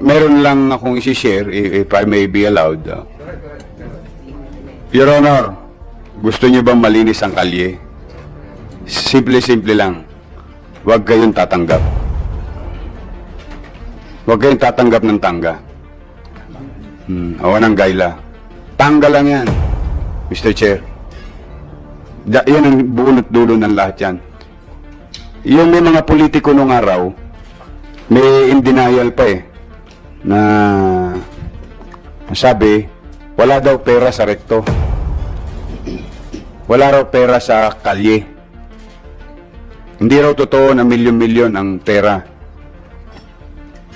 meron lang akong isi-share, if I may be allowed. Your Honor, gusto niyo bang malinis ang kalye? Simple-simple lang. Huwag kayong tatanggap. Huwag kayong tatanggap ng tangga. Hmm, awan ng gaila. Tangga lang yan, Mr. Chair. Da, yan ang bunot dulo ng lahat yan. Yung may mga politiko nung araw, may in denial pa eh, na sabi, wala daw pera sa rekto. Wala raw pera sa kalye. Hindi raw totoo na milyon-milyon ang pera.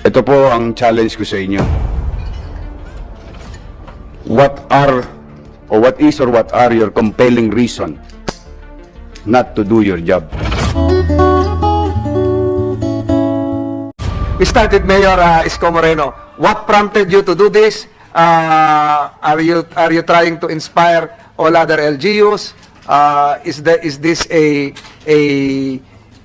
Ito po ang challenge ko sa inyo. What are or what is or what are your compelling reason not to do your job? Started Mayor uh, Isko Moreno. What prompted you to do this? Uh, are you are you trying to inspire all other LGUs? Uh, is that is this a a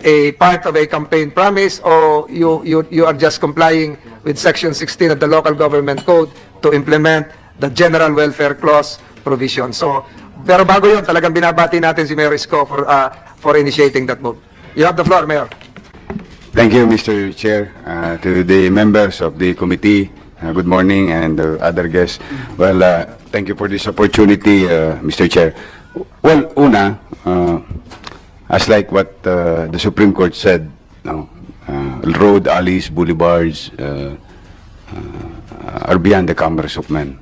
a part of a campaign promise or you you you are just complying with section 16 of the local government code to implement the general welfare clause provision. So pero bago 'yon, talagang binabati natin si Mayor Isko for uh, for initiating that move. You have the floor, Mayor. Thank you, Mr. Chair, uh, to the members of the committee. Uh, good morning, and uh, other guests. Well, uh, thank you for this opportunity, uh, Mr. Chair. Well, una, uh, as like what uh, the Supreme Court said, no, uh, road, alleys, boulevards uh, uh, are beyond the commerce of men.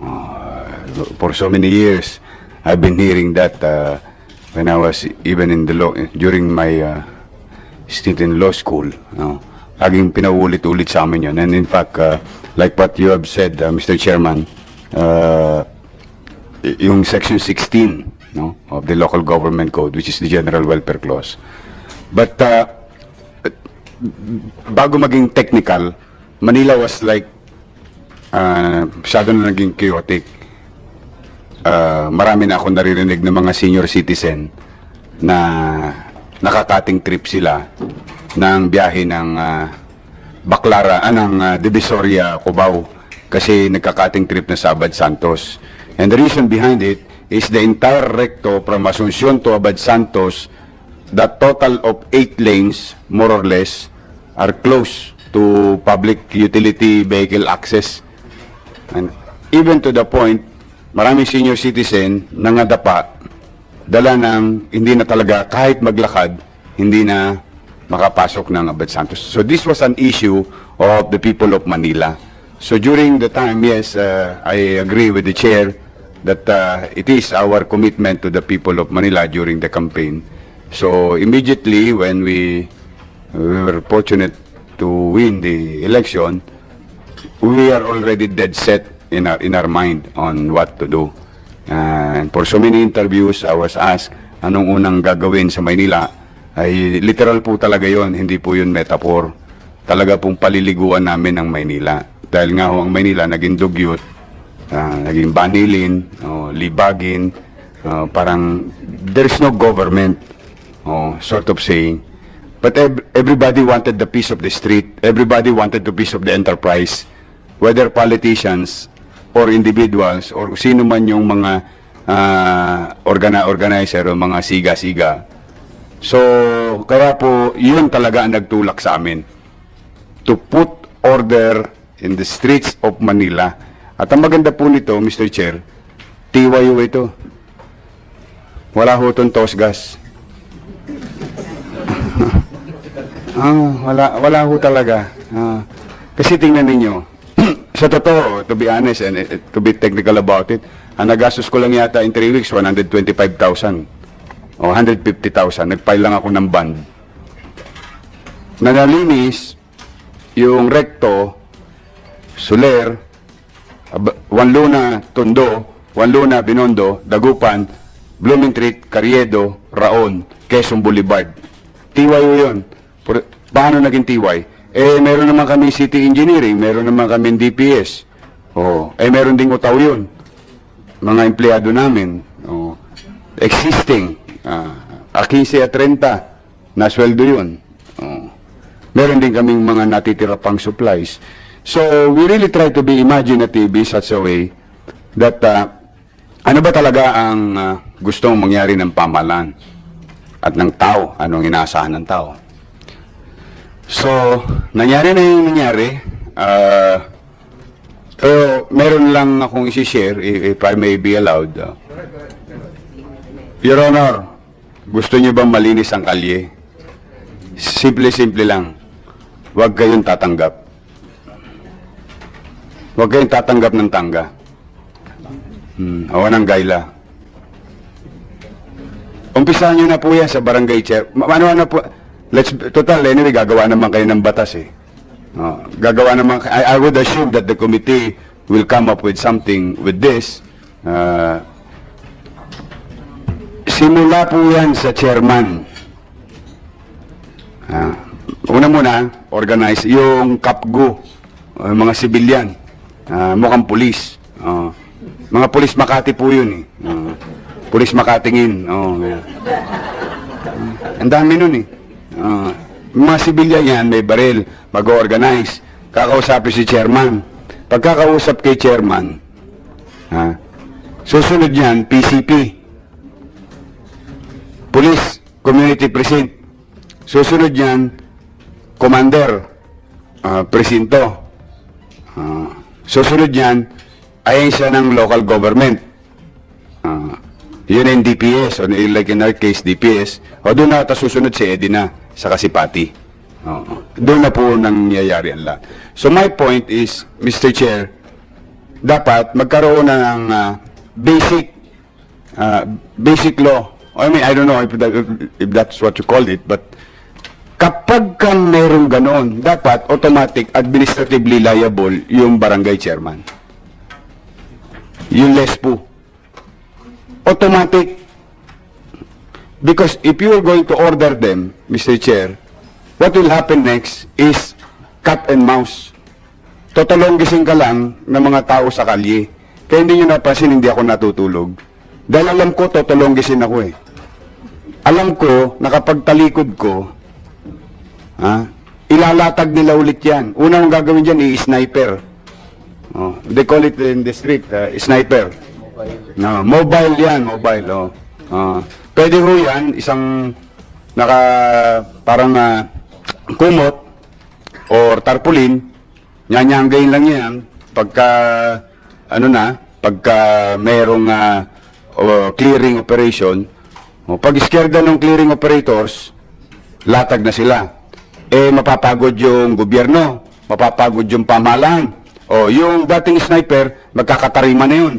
Uh, for so many years, I've been hearing that uh, when I was even in the law, during my uh, stint in law school. No? Laging pinaulit-ulit sa amin yun. And in fact, uh, like what you have said, uh, Mr. Chairman, uh, yung Section 16 no, of the Local Government Code, which is the General Welfare Clause. But uh, bago maging technical, Manila was like uh, masyado na naging chaotic. Uh, marami na akong naririnig ng mga senior citizen na nakakating trip sila ng biyahe ng uh, Baclara, ah, ng uh, Divisoria, Cubao kasi nagkakating trip na sa Abad Santos. And the reason behind it is the entire recto from Asuncion to Abad Santos, the total of eight lanes, more or less, are close to public utility vehicle access. And even to the point, maraming senior citizen nangadapa, dala ng hindi na talaga kahit maglakad, hindi na makapasok ng Abad Santos. So this was an issue of the people of Manila. So during the time, yes, uh, I agree with the chair that uh, it is our commitment to the people of Manila during the campaign. So immediately when we, we were fortunate to win the election, we are already dead set in our in our mind on what to do. And for so many interviews, I was asked anong unang gagawin sa Maynila. Ay literal po talaga yon, hindi po yun metaphor. Talaga pong paliliguan namin ang Maynila. Dahil nga ho ang Maynila naging dugyot, ah, naging banilin, oh, libagin, ah, parang there's no government, oh, sort of saying. But ev- everybody wanted the peace of the street. Everybody wanted the peace of the enterprise. Whether politicians or individuals or sino man yung mga ah, organa organizer o mga siga-siga. So, kaya po, yun talaga ang nagtulak sa amin. To put order in the streets of Manila. At ang maganda po nito, Mr. Chair, TYO ito. Wala ho itong toss gas. Ah, wala, wala ho talaga. Ah, kasi tingnan ninyo, sa totoo, to be honest and eh, to be technical about it, ang nagastos ko lang yata in 3 weeks, 125,000 o 150,000. Nag-file lang ako ng bond. Nanalinis yung recto, Soler, Wanluna, Tondo, Wanluna, Binondo, Dagupan, Blooming Street, Carriedo, Raon, Quezon Boulevard. TYO yun. Paano naging TY? Eh, meron naman kami city engineering, meron naman kami DPS. Oh, eh meron ding utaw yun. Mga empleyado namin. Oh, existing. Ah, a 15 at 30 na sweldo yun. Oh. Meron din kaming mga natitira pang supplies. So, we really try to be imaginative in such a way that uh, ano ba talaga ang uh, gustong mangyari ng pamahalaan at ng tao, anong inaasahan ng tao. So, nangyari na yung nangyari. Uh, pero meron lang akong isi-share, if, if I may be allowed. uh. Your Honor, gusto niyo bang malinis ang kalye? Simple-simple lang. Huwag kayong tatanggap. Huwag kayong tatanggap ng tangga. Hmm, awa ng gaila. Umpisahan nyo na po yan sa barangay chair. Ano, ano po, let's, total, anyway, gagawa naman kayo ng batas eh. Oh, gagawa naman, I, I would assume that the committee will come up with something with this. Uh, simula po yan sa chairman. Ah, una muna, organize yung kapgo, uh, mga sibilyan, ah, mukhang pulis. Oh, mga pulis Makati po yun eh. Oh, pulis Makatingin. Oh. Ah, ang dami nun eh. Ah, mga sibilyan yan, may baril, mag-organize. Kakausapin si chairman. Pagkakausap kay chairman, ha, susunod yan, PCP. Police Community Precinct. Susunod yan, Commander, ah, Presinto. Ah, susunod yan, ahensya ng local government. Ah, yun yung DPS, or like in our case, DPS. O doon na susunod si Edina sa Kasipati. Oo. Doon na po nangyayari ang lahat. So my point is, Mr. Chair, dapat magkaroon na ng ah, basic uh, basic law. I mean, I don't know if, that, if that's what you call it, but kapag ka mayroong ganon, dapat automatic administratively liable yung barangay chairman. Yung less po. Automatic. Because if you are going to order them, Mr. Chair, what will happen next is cat and mouse. Totolonggisin ka lang ng mga tao sa kalye. Kaya hindi nyo napansin, hindi ako natutulog. Dahil alam ko, totolonggisin ako eh. Alam ko, na kapag talikod ko, ha, ilalatag nila ulit yan. Una kong gagawin dyan, i-sniper. Oh, they call it in the street, uh, sniper. No, mobile yan, mobile. Oh. Ah, pwede ho yan, isang naka, parang ah, kumot or tarpaulin, nyanyanggayin lang yan pagka, ano na, pagka merong ah, o clearing operation, o pag iskerda ng clearing operators, latag na sila. Eh, mapapagod yung gobyerno, mapapagod yung pamahalaan. O, yung dating sniper, magkakatarima na yun.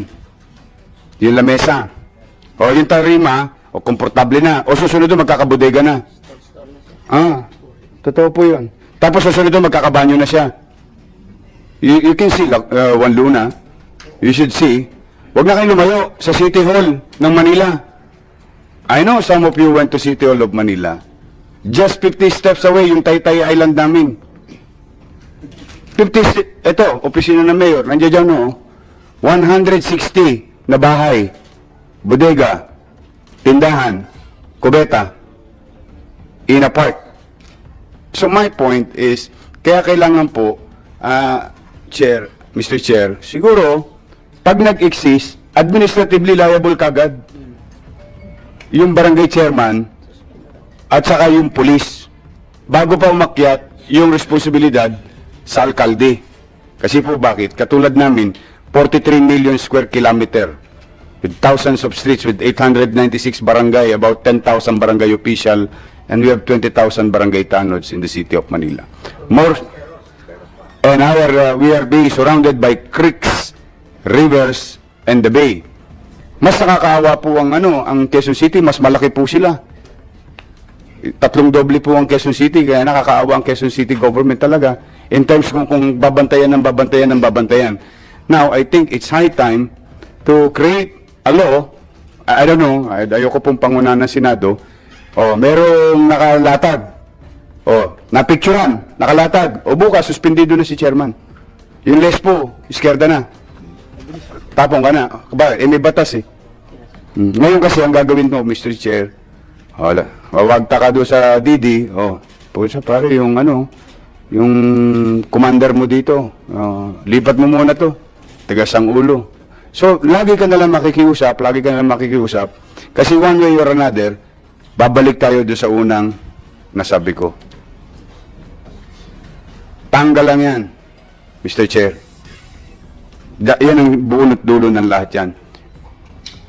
Yung lamesa. O, yung tarima, o komportable na. O, susunod doon, magkakabodega na. Ah, totoo po yun. Tapos susunod doon, magkakabanyo na siya. You, you can see, uh, Juan Luna, you should see, Huwag na kayo lumayo sa City Hall ng Manila. I know some of you went to City Hall of Manila. Just 50 steps away yung Taytay Island namin. 50 st- ito, opisina ng mayor, nandiyan dyan no. 160 na bahay, bodega, tindahan, kubeta, in a park. So my point is, kaya kailangan po, ah, Chair, Mr. Chair, siguro, pag nag-exist, administratively liable kagad yung barangay chairman at saka yung police bago pa umakyat yung responsibilidad sa alkalde. Kasi po bakit? Katulad namin, 43 million square kilometer with thousands of streets with 896 barangay, about 10,000 barangay official, and we have 20,000 barangay tanods in the city of Manila. More, and our, uh, we are being surrounded by creeks, rivers, and the bay. Mas nakakaawa po ang ano, ang Quezon City, mas malaki po sila. Tatlong doble po ang Quezon City, kaya nakakaawa ang Quezon City government talaga in terms kung, kung babantayan ng babantayan ng babantayan. Now, I think it's high time to create a law, I, I don't know, ay, ayoko pong panguna ng Senado, o merong nakalatag, o napicturan, nakalatag, o bukas, suspendido na si chairman. Yung less po, iskerda na. Tapong ka na. Ba, eh, may batas eh. Hmm. Ngayon kasi ang gagawin mo, Mr. Chair, wala. Wawag ka doon sa Didi, oh, po sa pare yung ano, yung commander mo dito, uh, lipat mo muna to, tigas ang ulo. So, lagi ka nalang makikiusap, lagi ka nalang makikiusap, kasi one way or another, babalik tayo doon sa unang nasabi ko. Tanggal lang yan, Mr. Chair. Da, yan ang bunot dulo ng lahat yan.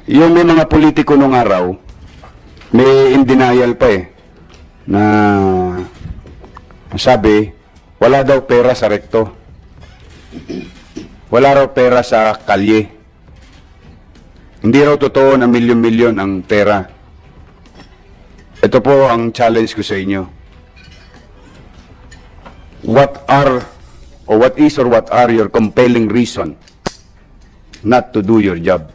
Yung may mga politiko nung araw, may in denial pa eh, na sabi, wala daw pera sa rekto. Wala raw pera sa kalye. Hindi raw totoo na milyon-milyon ang pera. Ito po ang challenge ko sa inyo. What are, or what is or what are your compelling reason not to do your job?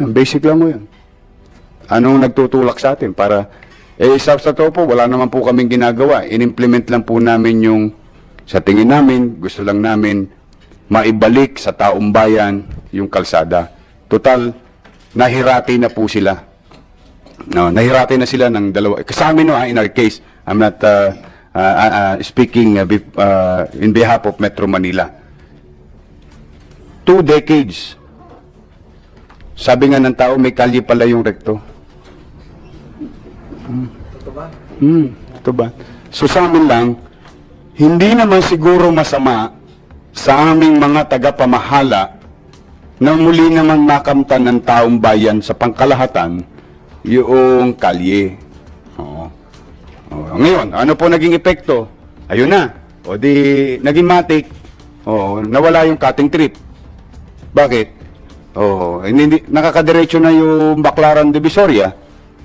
Ang Basic lang mo yun. Anong nagtutulak sa atin para, eh sa, sa po, wala naman po kaming ginagawa. In-implement lang po namin yung, sa tingin namin, gusto lang namin maibalik sa taong bayan yung kalsada. Total, nahirati na po sila. No, nahirati na sila ng dalawa. Sa amin no, ah, in our case, I'm not uh, uh, uh, uh, speaking uh, uh, in behalf of Metro Manila. Two decades. Sabi nga ng tao, may kalye pala yung rekto. Hmm, ito ba? So sa amin lang, hindi naman siguro masama sa aming mga tagapamahala na muli naman makamtan ng taong bayan sa pangkalahatan yung kalye. Oo. Oo. Ngayon, ano po naging epekto? Ayun na. O di, naging matik. Oo, nawala yung cutting trip. Bakit? Oo, hindi, nakakadiretso na yung Baclaran Divisoria,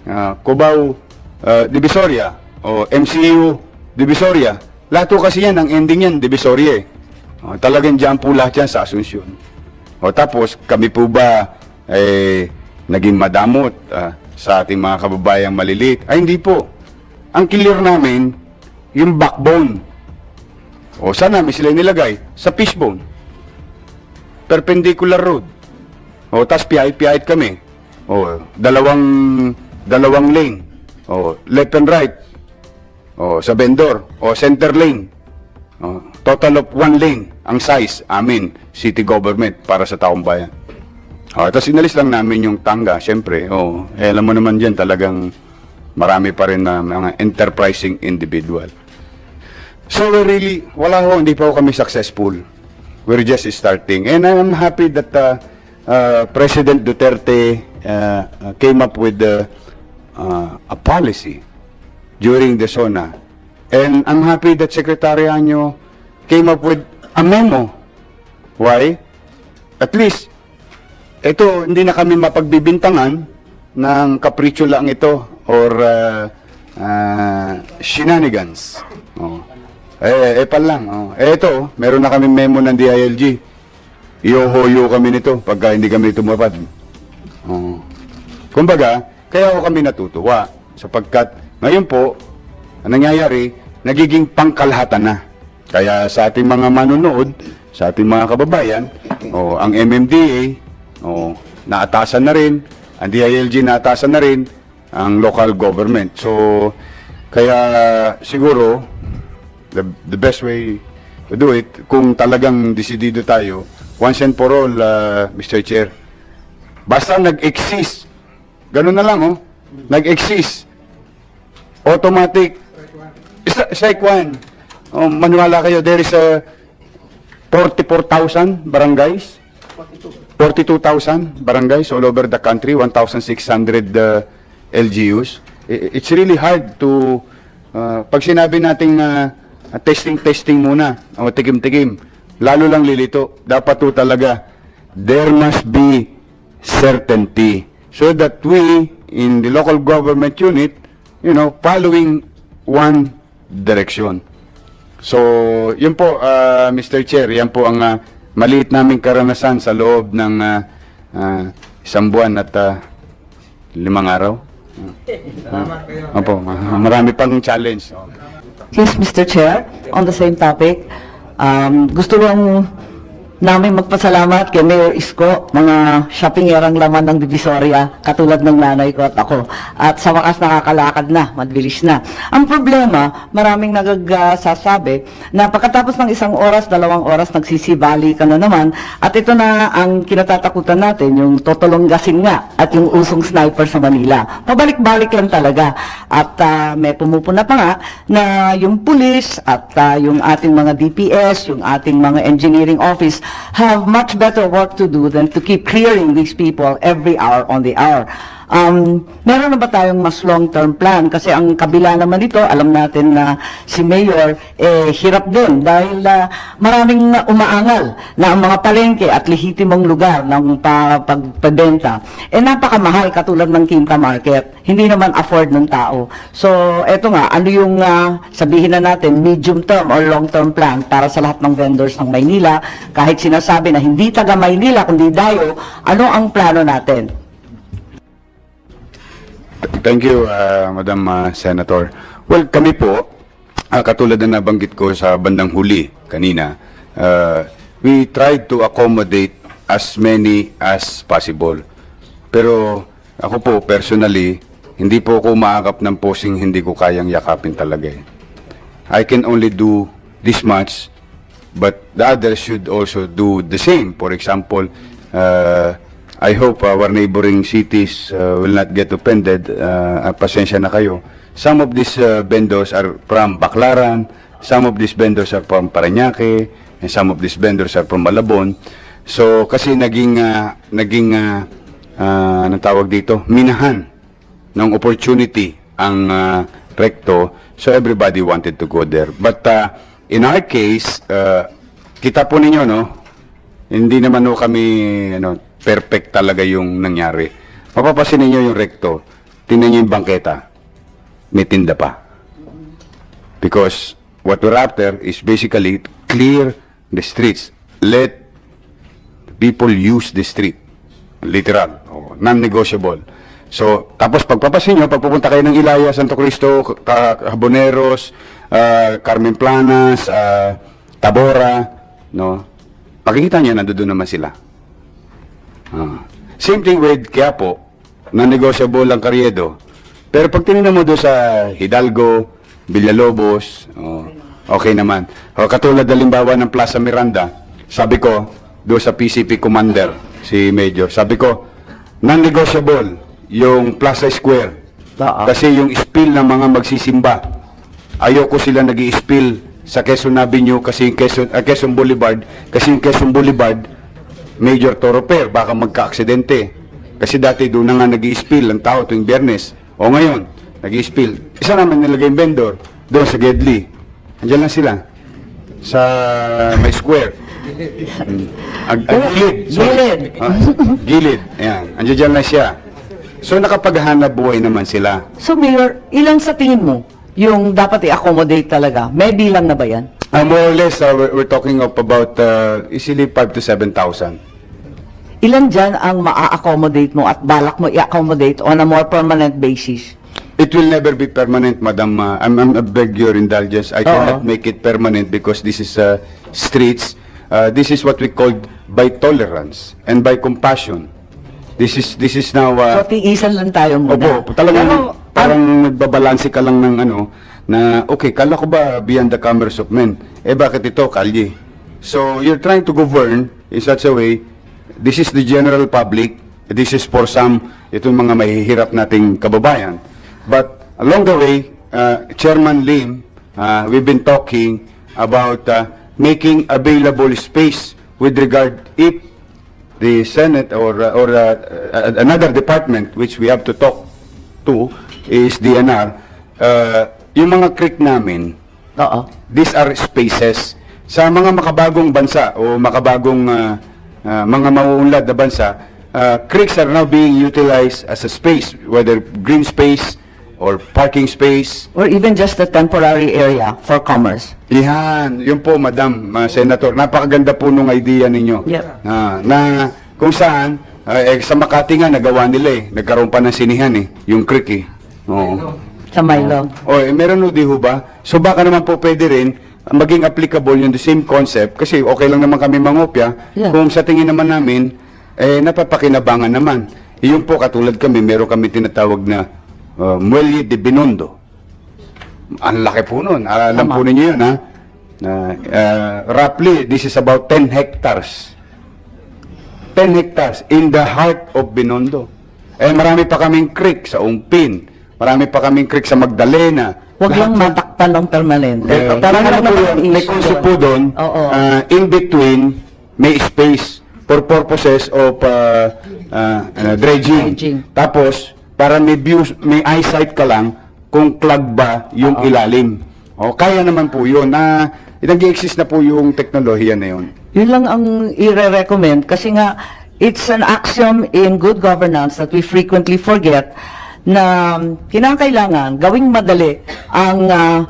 ah, Cubao ah, Divisoria, o MCU Divisoria. Lahat kasi yan, ang ending yan, Divisoria eh. O, talagang dyan po lahat yan sa Asunsyon. O tapos, kami po ba eh, naging madamot ah, sa ating mga kababayang maliliit? Ay, hindi po. Ang clear namin, yung backbone. O saan namin sila nilagay? Sa fishbone. Perpendicular road. O tas piyahit-piyahit kami. O dalawang dalawang lane. O left and right. O sa vendor. O center lane. O, total of one lane ang size amin, city government para sa taong bayan. O, tapos inalis lang namin yung tangga, syempre. O, eh, alam mo naman dyan talagang marami pa rin na mga enterprising individual. So really, wala ho, hindi pa ho kami successful. We're just starting. And I'm happy that uh, uh, President Duterte uh, uh, came up with uh, uh, a policy during the SONA. And I'm happy that Secretary Anyo came up with a memo. Why? At least, ito, hindi na kami mapagbibintangan ng kapritsyo lang ito or uh, uh, shenanigans. Oh. Eh, eh, lang. Oh. Eh, ito, meron na kami memo ng DILG. Iyohoyo kami nito pagka hindi kami tumapad. Oh. Kumbaga, kaya ako kami natutuwa sapagkat ngayon po, ang nangyayari, nagiging pangkalahatan na. Kaya sa ating mga manunood, sa ating mga kababayan, oh, ang MMDA, oh, naatasan na rin, ang DILG naatasan na rin, ang local government. So, kaya siguro, the, the best way to do it, kung talagang desidido tayo, once and for all, uh, Mr. Chair, basta nag-exist, ganun na lang, oh, nag-exist, automatic, Strike one. Oh, maniwala kayo, there is a 44,000 barangays. 42,000 barangays all over the country, 1,600 uh, LGUs. It's really hard to, uh, pag sinabi nating uh, testing, testing muna, o tikim-tikim, lalo lang lilito, dapat to talaga, there must be certainty so that we, in the local government unit, you know, following one direction. So, yun po, uh, Mr. Chair, yan po ang uh, maliit naming karanasan sa loob ng uh, uh, isang buwan at uh, limang araw. Uh, opo, ma- marami pang challenge. Yes, Mr. Chair, on the same topic, um, gusto lang namin magpasalamat kay Mayor Isko, mga shoppingerang laman ng Divisoria, katulad ng nanay ko at ako. At sa wakas nakakalakad na, mabilis na. Ang problema, maraming nagsasabi na pagkatapos ng isang oras, dalawang oras, nagsisibali ka na naman. At ito na ang kinatatakutan natin, yung totolonggasin nga at yung usong sniper sa Manila. Pabalik-balik lang talaga. At ah, may pumupuna pa nga na yung pulis at ah, yung ating mga DPS, yung ating mga engineering office have much better work to do than to keep clearing these people every hour on the hour. Um, meron na ba tayong mas long-term plan? Kasi ang kabila naman dito, alam natin na si Mayor, eh, hirap din dahil ah, maraming umaangal na ang mga palengke at lehitimong lugar ng pa, pagpabenta, eh napakamahal katulad ng Quinta Market. Hindi naman afford ng tao. So, eto nga, ano yung ah, sabihin na natin, medium term or long term plan para sa lahat ng vendors ng Maynila, kahit sinasabi na hindi taga Maynila, kundi dayo, ano ang plano natin? Thank you, uh, Madam uh, Senator. Well, kami po, uh, katulad na nabanggit ko sa bandang huli kanina, uh, we tried to accommodate as many as possible. Pero ako po, personally, hindi po ako umaakap ng posing hindi ko kayang yakapin talaga eh. I can only do this much, but the others should also do the same. For example, uh, I hope our neighboring cities uh, will not get offended. Uh, pasensya na kayo. Some of these uh, vendors are from Baclaran, some of these vendors are from Parañaque, and some of these vendors are from Malabon. So kasi naging uh, naging uh, uh, anong tawag dito, minahan ng opportunity ang uh, recto so everybody wanted to go there but uh, in our case uh, kita po ninyo no hindi naman no kami ano perfect talaga yung nangyari mapapasin ninyo yung recto tingnan niyo yung bangketa may tinda pa because what we're after is basically clear the streets let people use the street. Literal. Non-negotiable. So, tapos pagpapasin nyo, pagpupunta kayo ng Ilaya, Santo Cristo, Haboneros, ah, Carmen Planas, ah, Tabora, no? Pakikita nyo, nandoon naman sila. Ah. Same thing with Quiapo, non-negotiable ang Carriedo. Pero pag tinignan mo doon sa Hidalgo, Villalobos, oh, okay naman. O, katulad halimbawa ng Plaza Miranda, sabi ko, doon sa PCP Commander, si Major, sabi ko, non-negotiable yung Plaza Square. Oo. Kasi yung spill ng mga magsisimba, ayoko sila nag spill sa Quezon Avenue kasi yung Quezon, ah, Quezon Boulevard, kasi yung Quezon Boulevard, Major Toroper, baka magka-aksidente. Kasi dati doon na nga nag spill ang tao tuwing biyernes. O ngayon, nag spill Isa naman nilagay yung vendor, doon sa Gedli. Andiyan lang sila. Sa may square. Ag, ag, gilid. Gilid. Ah, gilid. Ayan. Andiyan dyan lang siya. So nakapaghanap buhay naman sila. So Mayor, ilan sa tingin mo yung dapat i-accommodate talaga? May bilang na ba yan? Uh, more or less, uh, we're, we're talking of about uh, easily 5 to 7,000. Ilan dyan ang maa-accommodate mo at balak mo i-accommodate on a more permanent basis? It will never be permanent, Madam. Uh, I'm, I'm, I beg your indulgence. I cannot make it permanent because this is uh, streets. Uh, this is what we call by tolerance and by compassion. This is this is now. Uh, So, tiisan lang tayo muna. Opo, talagang Pero, parang nagbabalanse ka lang ng ano na okay, kala ko ba beyond the commerce of men? Eh bakit ito kalye? So you're trying to govern in such a way this is the general public, this is for some itong mga mahihirap nating kababayan. But along the way, uh, Chairman Lim, uh, we've been talking about uh, making available space with regard if the Senate or uh, or uh, uh, another department which we have to talk to is DNR. Uh, yung mga creek namin, Oo. these are spaces sa mga makabagong bansa o makabagong uh, uh, mga mauunlad na bansa, uh, creeks are now being utilized as a space, whether green space or parking space. Or even just a temporary area for commerce. Yan, yun po, Madam uh, Senator. Napakaganda po nung idea ninyo. Yep. Ah, na kung saan, ah, eh, sa Makati nga, nagawa nila eh. Nagkaroon pa ng sinihan eh. Yung creek eh. Oo. Sa Milo. O, eh, meron o di ho ba? So baka naman po pwede rin, maging applicable yung the same concept kasi okay lang naman kami mangopya Yeah. kung sa tingin naman namin eh napapakinabangan naman. Yung po katulad kami, meron kami tinatawag na uh, Muelle de Binondo. Ang laki po nun. Alam Tama. po ninyo yun, ha? Na, uh, roughly, this is about 10 hectares. 10 hectares in the heart of Binondo. Eh, marami pa kaming creek sa Ungpin. Marami pa kaming creek sa Magdalena. Huwag lang matakpan ng permanente. eh, parang ano po yun, may doon? po doon, Oo. uh, in between, may space for purposes of uh, uh, uh, dredging. Dredging. Tapos, para may views, may eyesight ka lang kung clog ba yung ilalim. O, kaya naman po yun. Na, nag-exist na po yung teknolohiya na yun. Yun lang ang i-recommend kasi nga it's an axiom in good governance that we frequently forget na kinakailangan gawing madali ang ah,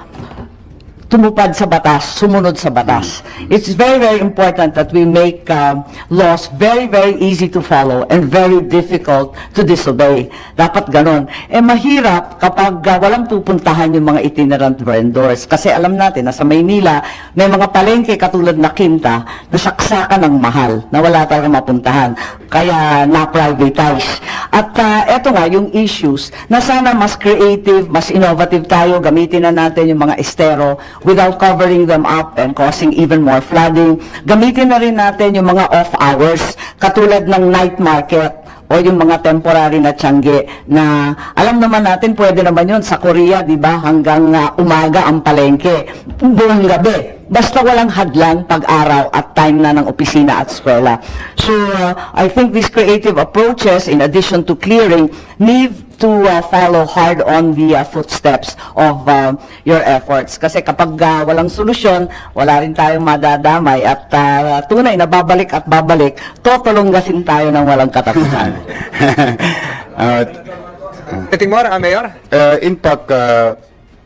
tumupad sa batas, sumunod sa batas. It's very, very important that we make um, laws very, very easy to follow and very difficult to disobey. Dapat ganon. Eh, mahirap kapag ah, walang pupuntahan yung mga itinerant vendors. Kasi alam natin na sa Maynila, may mga palengke katulad na Kinta na saksakan ng mahal, na wala talaga mapuntahan. Kaya na-privatize. At ah, eto nga, yung issues, na sana mas creative, mas innovative tayo, gamitin na natin yung mga estero without covering them up and causing even more flooding. Gamitin na rin natin yung mga off hours, katulad ng night market o yung mga temporary na tiyangge na alam naman natin pwede naman yun sa Korea, di ba? Hanggang ah, umaga ang palengke. Buong gabi. Basta walang hadlang pag-araw at time na ng opisina at eskwela. So, uh, I think these creative approaches, in addition to clearing, need to uh, follow hard on the uh, footsteps of uh, your efforts. Kasi kapag uh, walang solusyon, wala rin tayong madadamay at uh, tunay na babalik at babalik, totolonggasin tayo ng walang katapusan. Uh, Anything more, uh, Mayor? Uh, in fact, uh,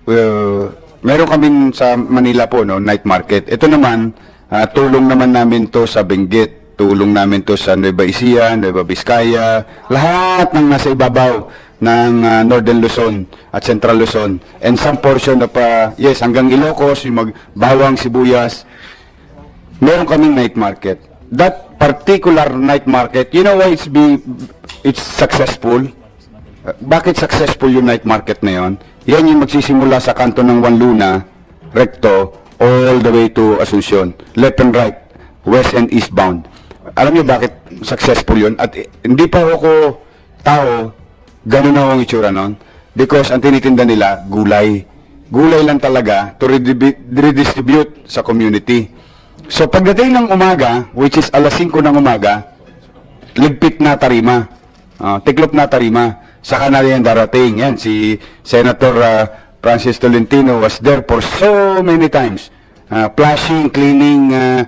uh, meron kaming sa Manila po, no, night market. Ito naman, uh, tulong naman namin to sa Benguet, tulong namin to sa Nueva Ecija, Nueva Vizcaya, lahat ng nasa ibabaw ng uh, Northern Luzon at Central Luzon. And some portion of, uh, yes, hanggang Ilocos, yung mag Bawang, Sibuyas, meron kaming night market. That particular night market, you know why it's be it's successful? Uh, bakit successful yung night market na yon? Yan yung magsisimula sa kanto ng Wanluna, Recto, all the way to Asuncion. Left and right, west and eastbound. Alam niyo bakit successful yun? At eh, hindi pa ako tao, ganun na ang itsura nun. Because ang tinitinda nila, gulay. Gulay lang talaga to redistribute sa community. So pagdating ng umaga, which is alas 5 ng umaga, ligpit na tarima. Ah, tiklop na tarima. Saka na yan darating. Yan, si Senator ah, Francis Tolentino was there for so many times. Ah, flashing, cleaning, uh,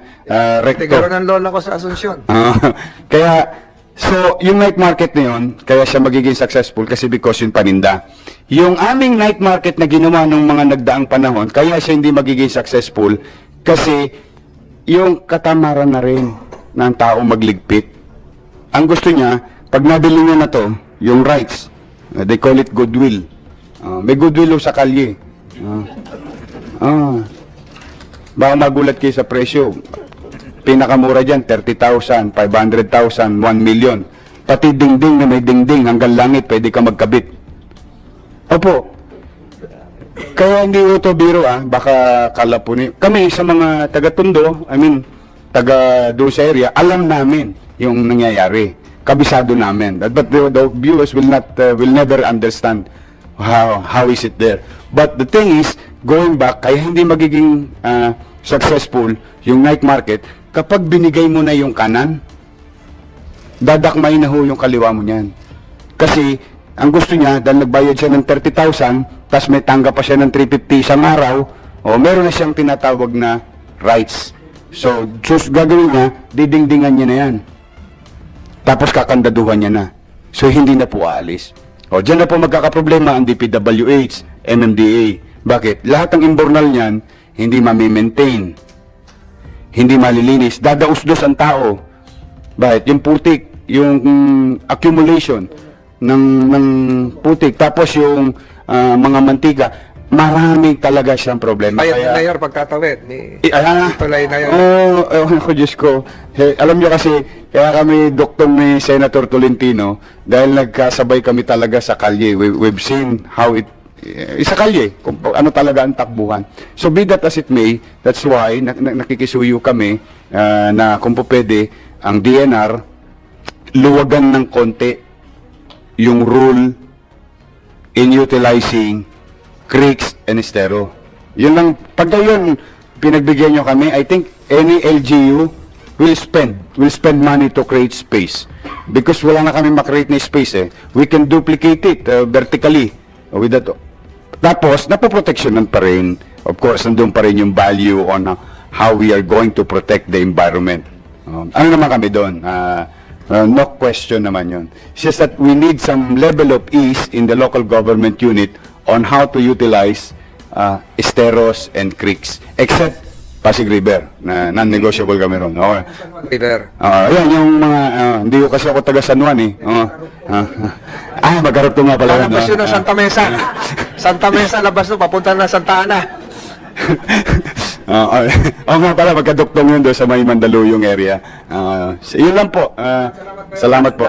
Tigaro recto. ng lola ko sa Asunsyon. Ah, kaya, so, yung night market na yun, kaya siya magiging successful kasi because yung paninda. Yung aming night market na ginawa ng mga nagdaang panahon, kaya siya hindi magiging successful kasi yung katamaran na rin ng tao magligpit. Ang gusto niya, pag nabili niya na to, yung rights, uh, they call it goodwill. Ah, may goodwill sa kalye. Ah. Ah. Baka magulat kayo sa presyo. Pinakamura dyan, 30,000, 500,000, 1 million. Pati dingding na may dingding hanggang langit, pwede ka magkabit. Opo. Kaya hindi ito biro ah, baka kala po ni... Kami sa mga taga-Tondo, I mean, taga doon sa area, alam namin yung nangyayari. Kabisado namin. But the, the viewers will not, uh, will never understand how, how is it there. But the thing is, going back, kaya hindi magiging uh, successful yung night market, kapag binigay mo na yung kanan, dadakmay na ho yung kaliwa mo niyan. Kasi, ang gusto niya, dahil nagbayad siya ng 30,000, tapos may tanggap pa siya ng 350 isang araw, o meron na siyang tinatawag na rights. So, sus gagawin niya, didingdingan niya na yan. Tapos kakandaduhan niya na. So, hindi na po aalis. O, dyan na po magkakaproblema ang DPWH, MMDA. Bakit? Lahat ng imbornal niyan, hindi mamimaintain. Hindi malilinis. Dadaus-dos ang tao. Bakit? Yung putik, yung mm, accumulation ng, ng putik, tapos yung ah, mga mantika, marami talaga siyang problema. Ni Kaya- Mayor pagkatawid ni Eh, ah, Tulay na yun. Oo, oh, ako Diyos ko. Eh, alam niyo kasi, kaya kami doktong ni Senator Tolentino, dahil nagkasabay kami talaga sa kalye. We, we've seen how it, eh, sa kalye, kung pa- ano talaga ang takbuhan. So be that as it may, that's why na, na- nakikisuyo kami ah, na kung po pwede, ang DNR, luwagan ng konti yung rule in utilizing creeks and estero. Yun lang, pag yun, pinagbigyan nyo kami, I think any LGU will spend, will spend money to create space. Because wala na kami makreate na space eh. We can duplicate it uh, vertically with that. Tapos, napoproteksyonan pa rin. Of course, nandun pa rin yung value on uh, how we are going to protect the environment. Um, ano naman kami doon? Uh, uh, no question naman yun. It's just that we need some level of ease in the local government unit on how to utilize uh, esteros and creeks. Except Pasig River, na non-negotiable kami ron. Okay. River. Ah, ayan, yung mga, ah, hindi ko kasi ako taga San Juan eh. Oo. ah, ah, magharap to nga pala. Palabas yun, ng ah. Santa Mesa. Santa Mesa, labas no, papunta na Santa Ana. Ah, ah, Oo nga pala, magkaduktong yun doon sa may Mandaluyong area. Ah, so, yun lang po. Ah, salamat po.